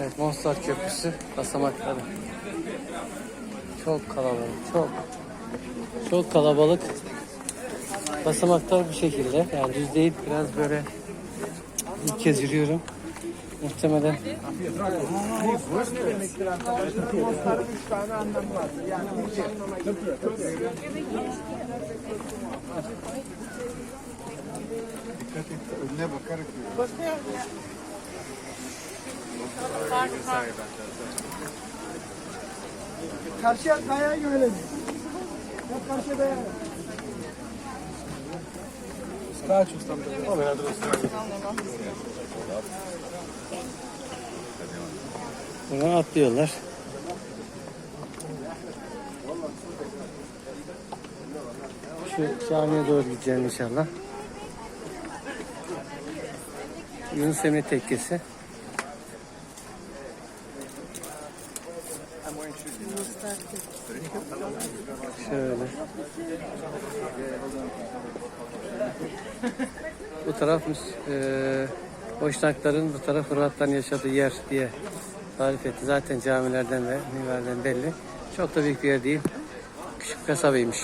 Evet, Mostar Köprüsü basamakları. Çok kalabalık, çok. Çok kalabalık. Basamaklar bu şekilde. Yani düz değil, biraz böyle ilk kez yürüyorum. Muhtemelen Önüne bakarak Karşıya dayağı görelim. Ya karşıya dayağı. Buradan atlıyorlar. Şu camiye doğru gideceğim inşallah. Yunus Emre Tekkesi. Şöyle. Bu taraf eee Boşnakların bu taraf Hırvatların yaşadığı yer diye tarif etti. Zaten camilerden ve minberden belli. Çok da büyük bir yer değil. Küçük bir kasabaymış.